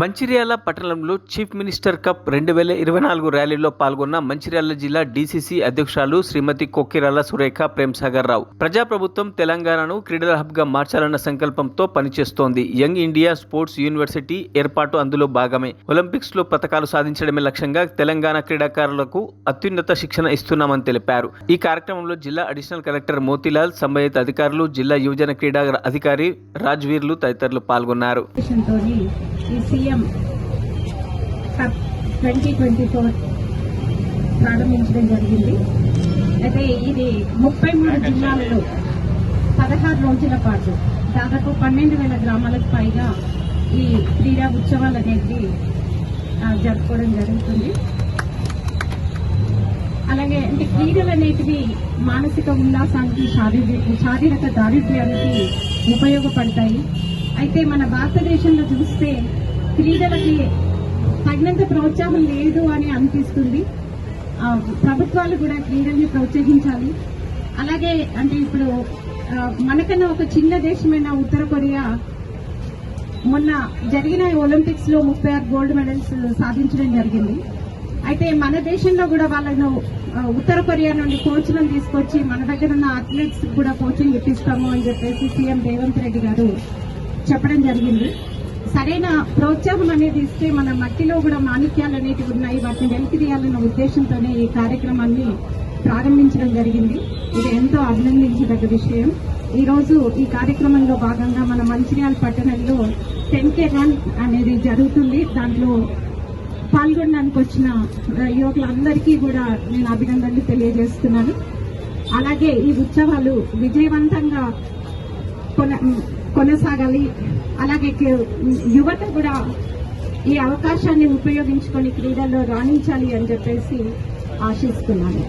మంచిర్యాల పట్టణంలో chief minister cup రెండు వేల ఇరవై నాలుగు ర్యాలీలో పాల్గొన్న మంచిర్యాల జిల్లా డీసీసీ అధ్యక్షురాలు శ్రీమతి కొక్కిరాల సురేఖ ప్రేమ్సాగర్ రావు ప్రజాప్రభుత్వం తెలంగాణను క్రీడల హబ్గా మార్చాలన్న సంకల్పంతో పనిచేస్తోంది. యంగ్ ఇండియా స్పోర్ట్స్ యూనివర్సిటీ ఏర్పాటు అందులో భాగమే. ఒలింపిక్స్లో పథకాలు సాధించడమే లక్ష్యంగా తెలంగాణ క్రీడాకారులకు అత్యున్నత శిక్షణ ఇస్తున్నామని తెలిపారు. ఈ కార్యక్రమంలో జిల్లా అడిషనల్ కలెక్టర్ మోతీలాల్ సంబంధిత అధికారులు జిల్లా యువజన క్రీడా అధికారి రాజ్వీర్లు తదితరులు పాల్గొన్నారు. ఈసీఎం ఈ కప్ ట్వంటీ ట్వంటీ ఫోర్ ప్రారంభించడం జరిగింది. అయితే ఇది ముప్పై మూడు జిల్లాలలో పదహారు రోజుల పాటు దాదాపు పన్నెండు వేల గ్రామాలకు పైగా ఈ క్రీడా ఉత్సవాలు అనేది జరుపుకోవడం జరుగుతుంది. అలాగే అంటే క్రీడలు అనేటివి మానసిక ఉల్లాసానికి శారీరక శారీరక దారిద్ర్యానికి ఉపయోగపడతాయి. అయితే మన భారతదేశంలో చూస్తే క్రీడలకి తగినంత ప్రోత్సాహం లేదు అని అనిపిస్తుంది. ప్రభుత్వాలు కూడా క్రీడల్ని ప్రోత్సహించాలి. అలాగే అంటే ఇప్పుడు మనకన్నా ఒక చిన్న దేశమైన ఉత్తర కొరియా మొన్న జరిగిన ఒలింపిక్స్లో ముప్పై ఆరు గోల్డ్ మెడల్స్ సాధించడం జరిగింది. అయితే మన దేశంలో కూడా వాళ్ళను ఉత్తర కొరియా నుండి కోచ్లను తీసుకొచ్చి మన దగ్గర ఉన్న అథ్లెట్స్ కూడా కోచింగ్ ఇప్పిస్తాము అని చెప్పేసి సీఎం రేవంత్ రెడ్డి గారు చెప్పడం జరిగింది. సరైన ప్రోత్సాహం అనేది ఇస్తే మన మట్టిలో కూడా మాణిక్యాలు అనేటివి ఉన్నాయి. వాటిని వెలికి తీయాలన్న ఉద్దేశంతోనే ఈ కార్యక్రమాన్ని ప్రారంభించడం జరిగింది. ఇది ఎంతో అభినందించదగ్గ విషయం. ఈరోజు ఈ కార్యక్రమంలో భాగంగా మన మంచిర్యాల పట్టణంలో టెన్ కే రన్ అనేది జరుగుతుంది. దాంట్లో పాల్గొనడానికి వచ్చిన యువకులందరికీ కూడా నేను అభినందనలు తెలియజేస్తున్నాను. అలాగే ఈ ఉత్సవాలు విజయవంతంగా కొన కొనసాగాలి. అలాగే యువత కూడా ఈ అవకాశాన్ని ఉపయోగించుకొని క్రీడల్లో రాణించాలి అని చెప్పేసి ఆశిస్తున్నాను.